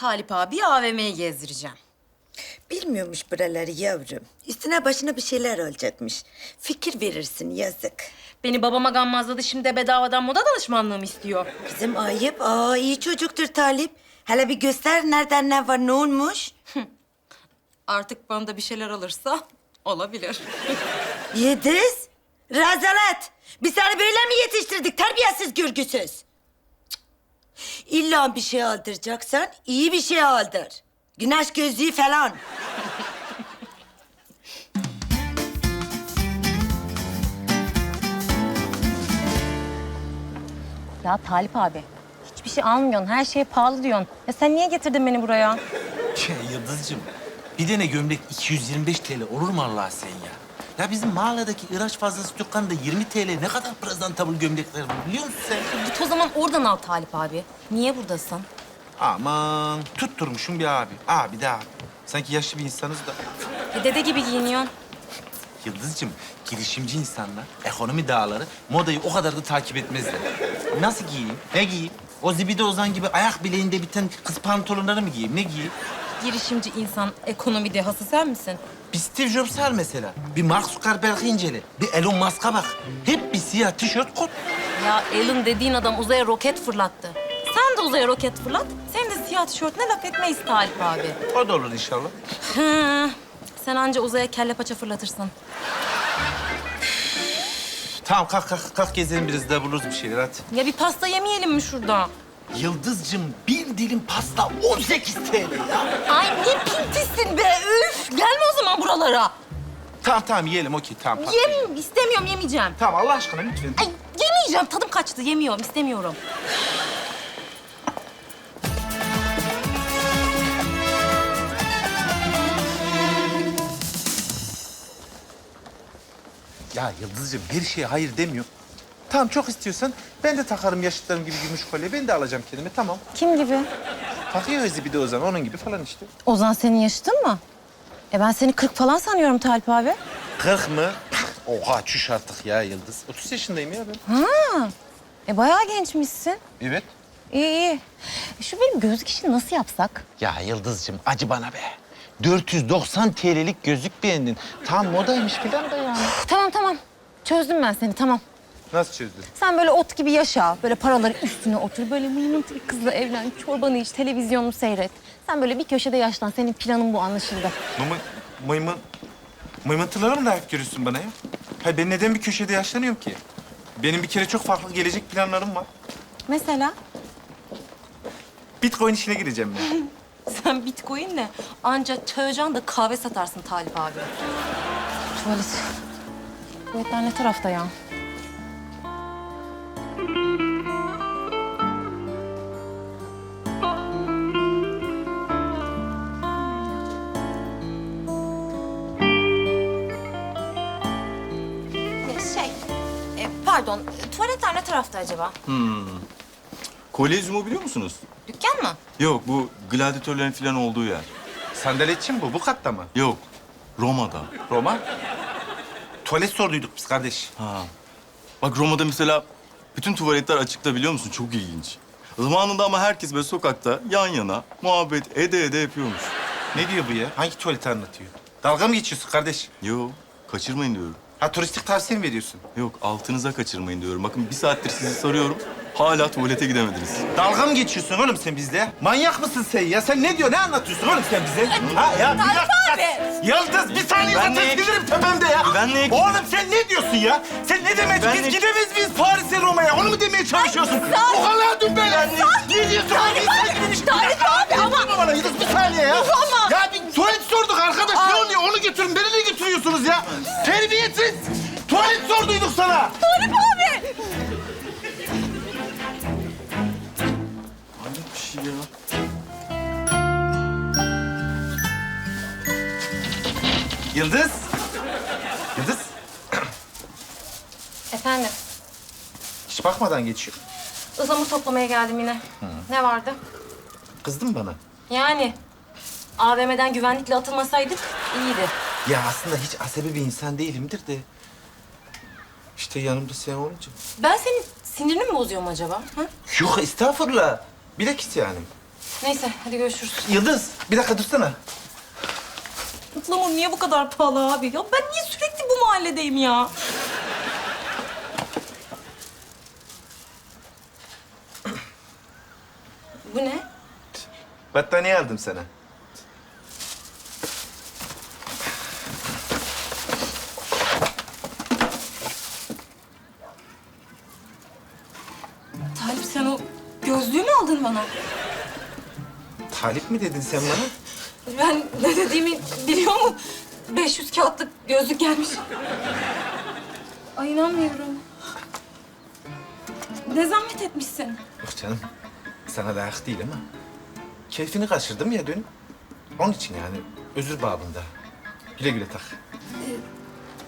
Talip abi AVM'yi gezdireceğim. Bilmiyormuş buraları yavrum. Üstüne başına bir şeyler olacakmış. Fikir verirsin yazık. Beni babama gammazladı şimdi de bedavadan moda danışmanlığı mı istiyor? Kızım ayıp. Aa iyi çocuktur Talip. Hele bir göster nereden ne var ne olmuş. Artık bana da bir şeyler alırsa olabilir. Yediz. Rezalet. Biz seni böyle mi yetiştirdik terbiyesiz görgüsüz? İlla bir şey aldıracaksan iyi bir şey aldır. Güneş gözlüğü falan. Ya Talip abi hiçbir şey almıyorsun. Her şey pahalı diyorsun. Ya sen niye getirdin beni buraya? Ya Yıldız'cığım bir tane gömlek 225 TL olur mu Allah sen ya? Ya bizim mahalledeki ıraç fazlası dükkanda 20 TL ne kadar prezentable gömlekler var biliyor musun sen? Git o zaman oradan al Talip abi. Niye buradasın? Aman tutturmuşum bir abi. Abi de abi. Sanki yaşlı bir insanız da. E, dede gibi giyiniyorsun. Yıldız'cığım girişimci insanlar, ekonomi dağları modayı o kadar da takip etmezler. Nasıl giyeyim? Ne giyeyim? O zibide ozan gibi ayak bileğinde biten kız pantolonları mı giyeyim? Ne giyeyim? Girişimci insan, ekonomi dehası sen misin? Bir Steve Jobs al mesela. Bir Mark Zuckerberg'i incele. Bir Elon Musk'a bak. Hep bir siyah tişört kot. Ya Elon dediğin adam uzaya roket fırlattı. Sen de uzaya roket fırlat. Senin de siyah tişörtüne laf etmeyiz Talip abi. O da olur inşallah. Hı, sen anca uzaya kelle paça fırlatırsın. Tamam kalk kalk kalk gezelim biraz daha buluruz bir şeyler hadi. Ya bir pasta yemeyelim mi şurada? Yıldız'cığım bir dilim pasta 18 TL ya. Ay ne pintisin be üf! Gelme o zaman buralara. Tamam tamam yiyelim okey tamam. tamam. Yem, istemiyorum yemeyeceğim. Tamam Allah aşkına lütfen. Ay yemeyeceğim tadım kaçtı yemiyorum istemiyorum. Ya Yıldız'cığım bir şeye hayır demiyor. Tamam çok istiyorsan ben de takarım yaşıtlarım gibi gümüş kolye. Ben de alacağım kendime tamam. Kim gibi? Takıyor Özü bir de o zaman onun gibi falan işte. Ozan senin yaşıtın mı? E ben seni 40 falan sanıyorum Talip abi. 40 mı? Oha çüş artık ya Yıldız. 30 yaşındayım ya ben. Ha. E bayağı gençmişsin. Evet. İyi iyi. E, Şu benim gözlük işini nasıl yapsak? Ya Yıldız'cığım acı bana be. 490 TL'lik gözlük beğendin. Tam modaymış falan da yani. Tamam tamam. Çözdüm ben seni tamam. Nasıl çözdün? Sen böyle ot gibi yaşa. Böyle paraları üstüne otur. Böyle mıymıntı bir kızla evlen. Çorbanı iç, televizyonunu seyret. Sen böyle bir köşede yaşlan. Senin planın bu anlaşıldı. Mımı, mıymın, mıymıntıları mı layık görüyorsun bana ya? Hayır ben neden bir köşede yaşlanıyorum ki? Benim bir kere çok farklı gelecek planlarım var. Mesela Bitcoin işine gireceğim ben. sen bitcoinle ancak çağıracaksın da kahve satarsın Talip abi. Tuvalet. Tuvaletler ne tarafta ya? Şey, e, pardon, tuvaletler ne tarafta acaba? Kolezyumu biliyor musunuz? Dükkan mı? Yok, bu gladyatörlerin falan olduğu yer. Sandaletçi mi bu? Bu katta mı? Yok, Roma'da. Roma? Tuvalet sorduyduk biz kardeş. Ha. Bak Roma'da mesela bütün tuvaletler açıkta biliyor musun? Çok ilginç. Zamanında ama herkes böyle sokakta yan yana muhabbet ede ede yapıyormuş. Ne diyor bu ya? Hangi tuvaleti anlatıyor? Dalga mı geçiyorsun kardeş? Yok, kaçırmayın diyorum. Ha turistik tavsiye mi veriyorsun? Yok, altınıza kaçırmayın diyorum. Bakın bir saattir sizi soruyorum. Hala tuvalete gidemediniz. Dalga mı geçiyorsun oğlum sen bizle? Manyak mısın sen ya? Sen ne diyor? Ne anlatıyorsun oğlum sen bize? Ha ya bir dakika. Yıldız bir saniye Ben zaten tepemde. Ben neye- Oğlum sen ne diyorsun ya? Sen ne demek? Ben Biz ne- gidemeyiz biz Paris'e Roma'ya. Onu mu demeye çalışıyorsun? O kadar dün böyle. Ne diyorsun? Talip abi, Talip abi ama- bana Yıldız bir saniye ya. Ama- Ya bir tuvalet sorduk arkadaş. Ne oluyor? Onu götürün. Beni ne götürüyorsunuz ya? Terbiyesiz. Tuvalet sorduyduk sana. Talip abi! Hayret bir şey ya. Yıldız. Yıldız. Efendim, Hiç bakmadan geçiyor. ıhlamur toplamaya geldim yine. Ne vardı? Kızdın mı bana? Yani AVM'den güvenlikle atılmasaydık iyiydi. Ya aslında hiç asabi bir insan değilimdir de. İşte yanımda sen olunca. Ben senin sinirini mi bozuyorum acaba? Hı? Yok estağfurullah. Bilakis yani. Neyse hadi görüşürüz. Yıldız bir dakika dursana. Mutlamam niye bu kadar pahalı abi? Ya ben niye sürekli bu mahalledeyim ya? Bu ne? Battaniye aldım sana. Talip sen o gözlüğü mü aldın bana? Talip mi dedin sen bana? Ben ne dediğimi biliyor mu? 500 kağıtlık gözlük gelmiş. Ay inanmıyorum. Ne zahmet etmişsin. Yok canım. Sana layık değil ama. Keyfini kaçırdım ya dün. Onun için yani. Özür babında. Güle güle tak.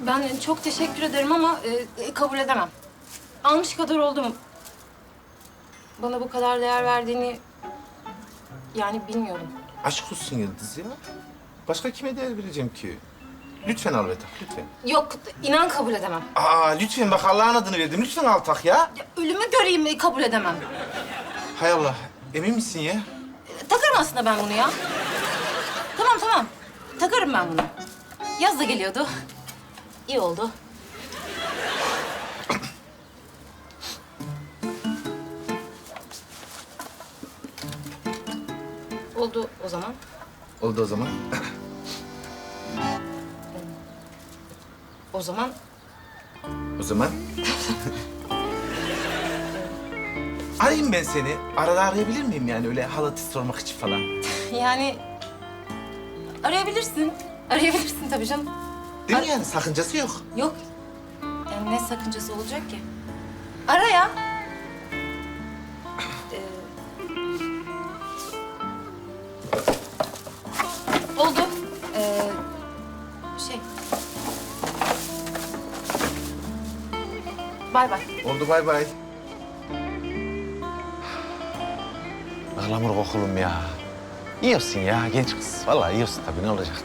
Ben çok teşekkür ederim ama e, kabul edemem. Almış kadar oldum. Bana bu kadar değer verdiğini yani bilmiyorum. Aşk olsun Yıldız ya. Başka kime değer vereceğim ki? Lütfen al ve tak, lütfen. Yok inan kabul edemem. Aa lütfen bak Allah'ın adını verdim. Lütfen al tak ya. Ya, ölümü göreyim e, kabul edemem. Hay Allah. Emin misin ya? E, Takarım aslında ben bunu ya. Tamam tamam. Takarım ben bunu. Yaz da geliyordu. İyi oldu. Oldu o zaman. Oldu o zaman. O zaman O zaman... Arayayım ben seni. Arada arayabilir miyim yani öyle halatı sormak için falan? yani arayabilirsin. Arayabilirsin tabii canım. Değil mi yani? Sakıncası yok. Yok. Yani ne sakıncası olacak ki? Ara ya. Oldu. Ee, şey. Bay bay. Oldu bay bay. Ihlamur kokulum ya. Yiyorsun ya genç kız. Vallahi yiyorsun tabii ne olacaktı?